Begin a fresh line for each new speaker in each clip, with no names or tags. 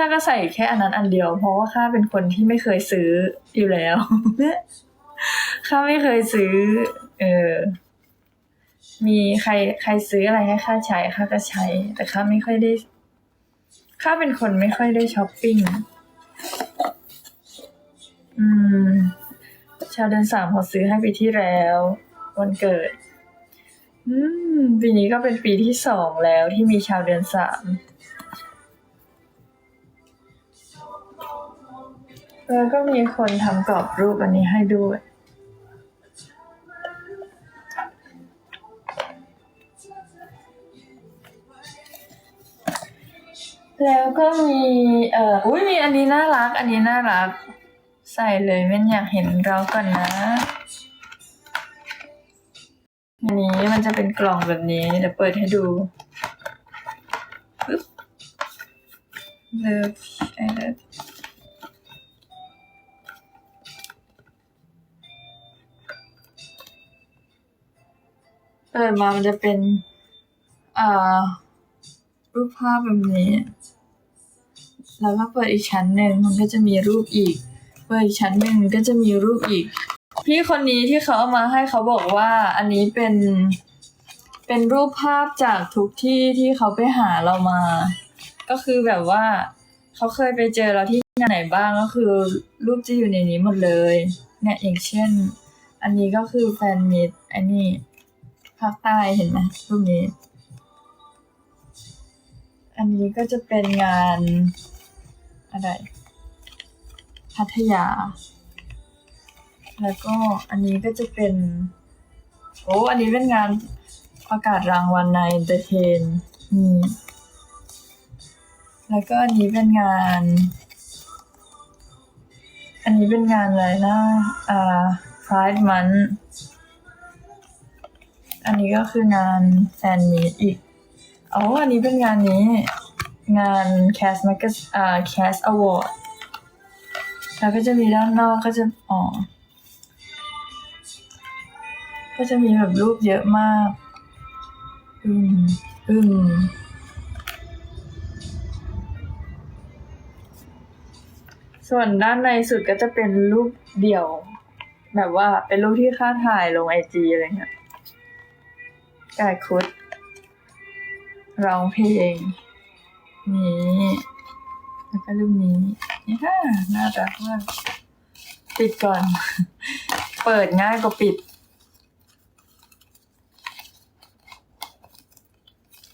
ข้าก็ใส่แค่อันนั้นอันเดียว เพราะว่าข้าเป็นคนที่ไม่เคยซื้ออยู่แล้วข้าไม่เคยซื้อ เออ มีใครใครซื้ออะไรให้ข้าใช้ข้าก็ใช้ แต่ข้าไม่ค่อยได้ข้าเป็นคนไม่ค่อยได้ช้อปปิ้ง อืม ชาวเดือนสามเขาซื้อให้ปีที่แล้ว วันเกิด อืม ปีนี้ก็เป็นปีที่สองแล้วที่มีชาวเดือนสาม แล้วก็มีคนทำกรอบรูปอันนี้ให้ด้วย แล้วก็มีเอ่ออุ้ยมีอันนี้น่ารัก อันนี้น่ารัก ใส่เลยแม่นอยากเห็นเราก่อนนะอันนี้มันจะเป็นกล่องแบบนี้เดี๋ยวเปิดให้ดูปึ๊บ love I love เปิดมามันจะเป็นอ่ารูปภาพแบบนี้แล้วก็เปิดอีกชั้นหนึ่งมันก็จะมีรูปอีก เปิดอีกชั้นหนึ่งก็จะมีรูปอีก พี่คนนี้ที่เขาเอามาให้เขาบอกว่าอันนี้เป็น เป็นรูปภาพจากทุกที่ที่เขาไปหาเรามา ก็คือแบบว่าเขาเคยไปเจอเราที่ไหนบ้างก็คือ รูปจะอยู่ในนี้หมดเลย เนี่ยอย่างเช่น อันนี้ก็คือแฟนมิตอันนี้ ภาคใต้เห็นไหมรูปนี้ อันนี้ก็จะเป็นงานอะไรพัทยา แล้วก็อันนี้ก็จะเป็น โอ้ อันนี้เป็นงานประกาศรางวัลในเดอะเทนนี่แล้วก็อันนี้เป็นงาน อันนี้เป็นงานอะไรนะ อ่า Pride Month อันนี้ก็คืองานแฟนมีตอีก อ๋อ อันนี้เป็นงานนี้ งาน Cast m a g a z อ่า Cast Award แล้วก็จะมีด้านนอกก็จะ อ๋อ ก็จะมีแบบรูปเยอะมาก อืม อืมส่วนด้านในสุดก็จะเป็นรูปเดี่ยว แบบว่าเป็นรูปที่ค่าถ่ายลงไอจีอะไรเงี้ย กายคุดร้องเพลงนี้แล้วก็รูปนี้นี่ค่ะน่ารักมากปิดก่อน เปิดง่ายกว่าปิด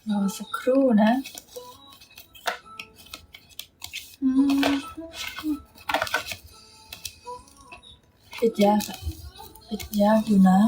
รอสักครู่นะปิดยากอะปิดยากอยู่นะ